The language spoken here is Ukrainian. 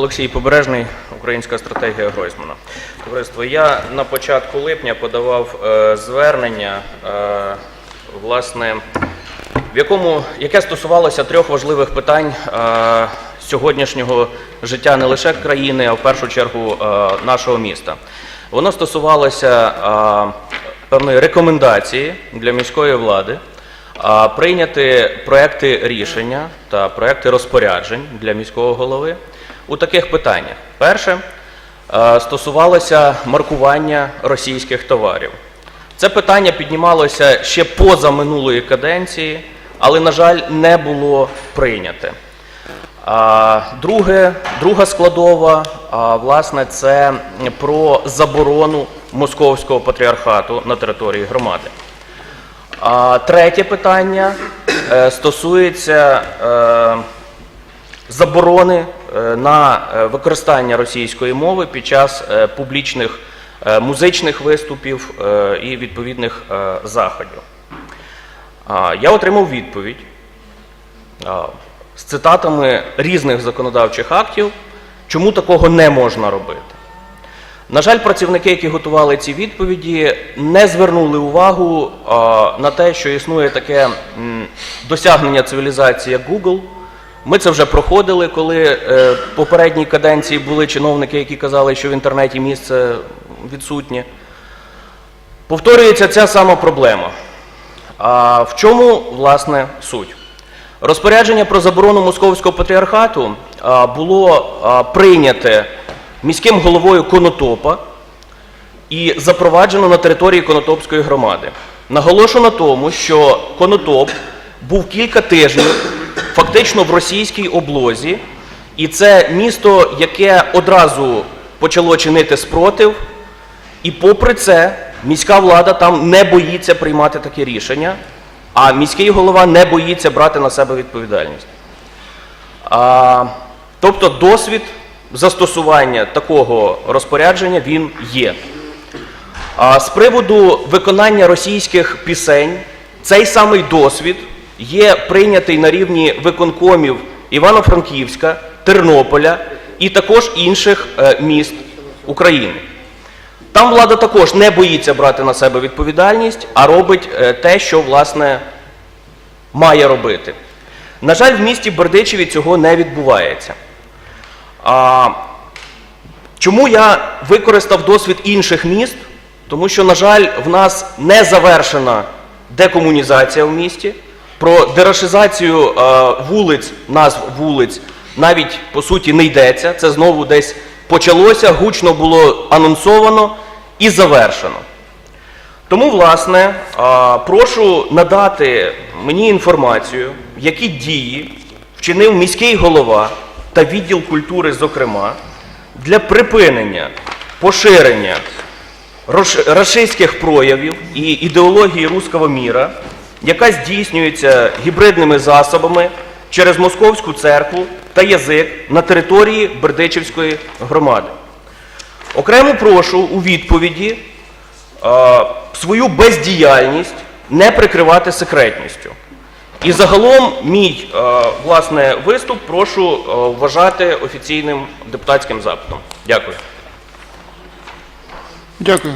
Олексій Побережний, Українська стратегія Гройсмана. Товариство, я на початку липня подавав е, звернення, е, власне, в якому яке стосувалося трьох важливих питань е, сьогоднішнього життя не лише країни, а в першу чергу е, нашого міста. Воно стосувалося е, певної рекомендації для міської влади прийняти проекти рішення та проекти розпоряджень для міського голови у таких питаннях. Перше стосувалося маркування російських товарів. Це питання піднімалося ще поза минулої каденції, але, на жаль, не було прийняте. Друге, друга складова, власне, це про заборону московського патріархату на території громади. А третє питання е, стосується е, заборони е, на використання російської мови під час публічних музичних виступів і відповідних заходів. Я отримав відповідь з цитатами різних законодавчих актів, чому такого не можна робити. На жаль, працівники, які готували ці відповіді, не звернули увагу на те, що існує таке досягнення цивілізації, як Google. Ми це вже проходили, коли е, в попередній каденції були чиновники, які казали, що в інтернеті місце відсутнє. Повторюється ця сама проблема. А в чому, власне, суть? Розпорядження про заборону московського патріархату було прийняте міським головою Конотопа і запроваджено на території Конотопської громади. Наголошу на тому, що Конотоп був кілька тижнів фактично в російській облозі, і це місто, яке одразу почало чинити спротив, і попри це міська влада там не боїться приймати такі рішення, а міський голова не боїться брати на себе відповідальність. А, тобто досвід застосування такого розпорядження він є. А з приводу виконання російських пісень, цей самий досвід є прийнятий на рівні виконкомів Івано-Франківська, Тернополя і також інших е, міст України. Там влада також не боїться брати на себе відповідальність, а робить е, те, що власне має робити. На жаль, в місті Бердичеві цього не відбувається. А, чому я використав досвід інших міст? Тому що, на жаль, в нас не завершена декомунізація в місті. Про дерашизацію е, вулиць, назв вулиць навіть по суті не йдеться. Це знову десь почалося, гучно було анонсовано і завершено. Тому, власне, а, прошу надати мені інформацію, які дії вчинив міський голова та відділ культури, зокрема, для припинення поширення рашистських проявів і ідеології руського міра, яка здійснюється гібридними засобами через Московську церкву та язик на території Бердичівської громади. Окремо прошу у відповіді свою бездіяльність не прикривати секретністю. І загалом мій е, власне виступ прошу е, вважати офіційним депутатським запитом. Дякую. Дякую.